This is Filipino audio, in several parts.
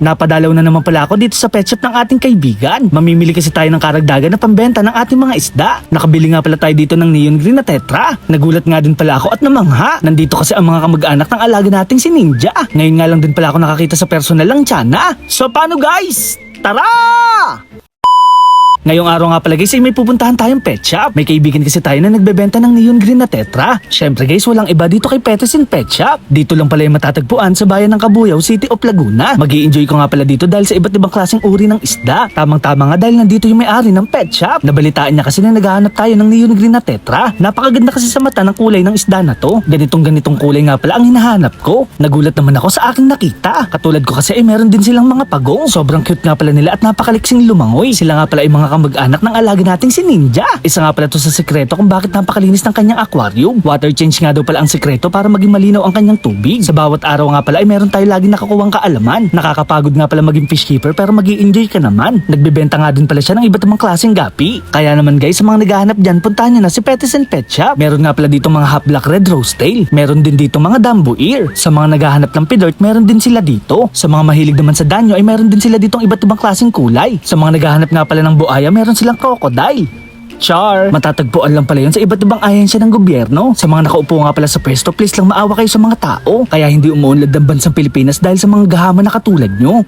Napadalaw na naman pala ako dito sa pet shop ng ating kaibigan. Mamimili kasi tayo ng karagdagan na pambenta ng ating mga isda. Nakabili nga pala tayo dito ng neon green na tetra. Nagulat nga din pala ako at namangha. Nandito kasi ang mga kamag-anak ng alaga nating si Ninja. Ngayon nga lang din pala ako nakakita sa personal lang Chana. So paano guys? Tara! Ngayong araw nga pala guys ay may pupuntahan tayong pet shop. May kaibigan kasi tayo na nagbebenta ng neon green na tetra. Syempre guys walang iba dito kay Peterson Pet Shop. Dito lang pala yung matatagpuan sa bayan ng Kabuyaw, City of Laguna. mag enjoy ko nga pala dito dahil sa iba't ibang klaseng uri ng isda. Tamang-tama nga dahil nandito yung may-ari ng pet shop. Nabalitaan niya kasi na naghahanap tayo ng neon green na tetra. Napakaganda kasi sa mata ng kulay ng isda na to. Ganitong ganitong kulay nga pala ang hinahanap ko. Nagulat naman ako sa aking nakita. Katulad ko kasi ay meron din silang mga pagong. Sobrang cute nga pala nila at napakaliksing lumangoy. Sila nga pala ay mga kamag-anak ng alaga nating si Ninja. Isa nga pala to sa sekreto kung bakit napakalinis ng kanyang aquarium. Water change nga daw pala ang sekreto para maging malinaw ang kanyang tubig. Sa bawat araw nga pala ay meron tayo lagi nakakuwang kaalaman. Nakakapagod nga pala maging fish keeper pero mag enjoy ka naman. Nagbebenta nga din pala siya ng iba't ibang klaseng gapi. Kaya naman guys, sa mga naghahanap dyan, puntahan nyo na si Petis and Pet Shop. Meron nga pala dito mga half black red rose tail. Meron din dito mga dambo ear. Sa mga naghahanap ng pidort, meron din sila dito. Sa mga mahilig naman sa danyo ay meron din sila ditong iba't ibang klaseng kulay. Sa mga naghahanap nga pala ng buaya, meron silang crocodile. Char! Matatagpuan lang pala yun sa iba't ibang ahensya ng gobyerno. Sa mga nakaupo nga pala sa pwesto, please lang maawa kayo sa mga tao. Kaya hindi umuunlad ang bansang Pilipinas dahil sa mga gahaman na katulad nyo.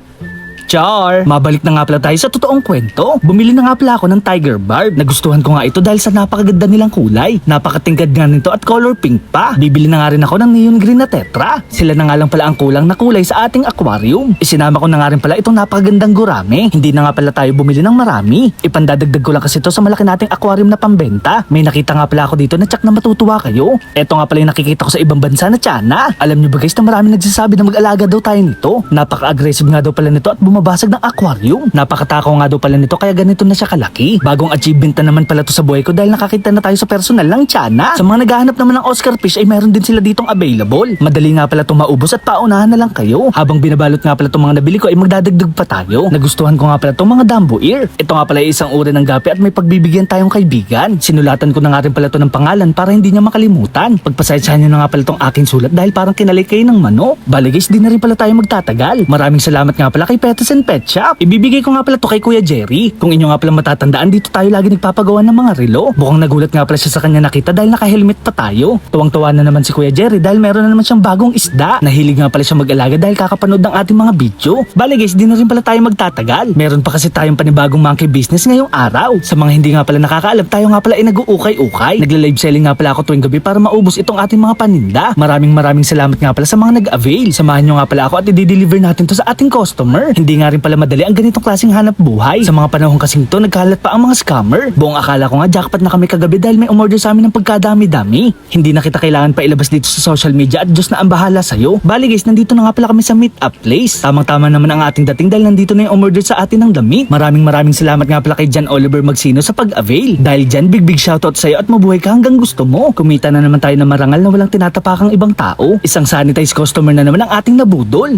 Char! Mabalik na nga pala tayo sa totoong kwento. Bumili na nga pala ako ng Tiger Barb. Nagustuhan ko nga ito dahil sa napakaganda nilang kulay. Napakatingkad nga nito at color pink pa. Bibili na nga rin ako ng neon green na tetra. Sila na nga lang pala ang kulang na kulay sa ating aquarium. Isinama ko na nga rin pala itong napakagandang gurame. Hindi na nga pala tayo bumili ng marami. Ipandadagdag ko lang kasi ito sa malaki nating aquarium na pambenta. May nakita nga pala ako dito na tsak na matutuwa kayo. Ito nga pala yung nakikita ko sa ibang bansa na tsana. Alam niyo ba guys na marami nagsasabi na mag-alaga daw tayo nito. Napaka-aggressive nga daw pala nito at bumabasag ng aquarium. Napakatakaw nga daw pala nito kaya ganito na siya kalaki. Bagong achievement na naman pala to sa buhay ko dahil nakakita na tayo sa personal lang tsana. Sa mga naghahanap naman ng Oscar fish ay meron din sila ditong available. Madali nga pala itong maubos at paunahan na lang kayo. Habang binabalot nga pala itong mga nabili ko ay magdadagdag pa tayo. Nagustuhan ko nga pala itong mga Dumbo Ear. Ito nga pala ay isang uri ng gapi at may pagbibigyan tayong kaibigan. Sinulatan ko na nga rin pala ito ng pangalan para hindi niya makalimutan. Pagpasensyahan niyo na nga pala itong aking sulat dahil parang kinalik kayo ng mano. Bali guys, di na rin pala tayo magtatagal. Maraming salamat nga pala kay Petas and Pet Shop. Ibibigay ko nga pala to kay Kuya Jerry. Kung inyo nga pala matatandaan, dito tayo lagi nagpapagawa ng mga relo. Mukhang nagulat nga pala siya sa kanya nakita dahil naka-helmet pa tayo. Tuwang-tuwa na naman si Kuya Jerry dahil meron na naman siyang bagong isda. Nahilig nga pala siya mag-alaga dahil kakapanood ng ating mga video. Bali guys, di na rin pala tayo magtatagal. Meron pa kasi tayong panibagong monkey business ngayong araw. Sa mga hindi nga pala nakakaalam, tayo nga pala ay nag-uukay-ukay. Nagla-live selling nga pala ako tuwing gabi para maubos itong ating mga paninda. Maraming maraming salamat nga pala sa mga nag-avail. Samahan nyo nga pala ako at i-deliver natin to sa ating customer. Hindi nga rin pala madali ang ganitong klaseng hanap buhay. Sa mga panahon kasing to, nagkalat pa ang mga scammer. Buong akala ko nga jackpot na kami kagabi dahil may umorder sa amin ng pagkadami-dami. Hindi na kita kailangan pa ilabas dito sa social media at Diyos na ang bahala sa'yo. Bali guys, nandito na nga pala kami sa meet up place. Tamang-tama naman ang ating dating dahil nandito na yung umorder sa atin ng damit. Maraming maraming salamat nga pala kay Jan Oliver Magsino sa pag-avail. Dahil dyan, big big shoutout sa'yo at mabuhay ka hanggang gusto mo. Kumita na naman tayo na marangal na walang tinatapakang ibang tao. Isang sanitized customer na naman ang ating nabudol.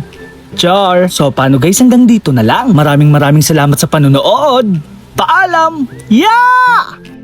Char! So paano guys hanggang dito na lang. Maraming maraming salamat sa panonood. Paalam! Yeah!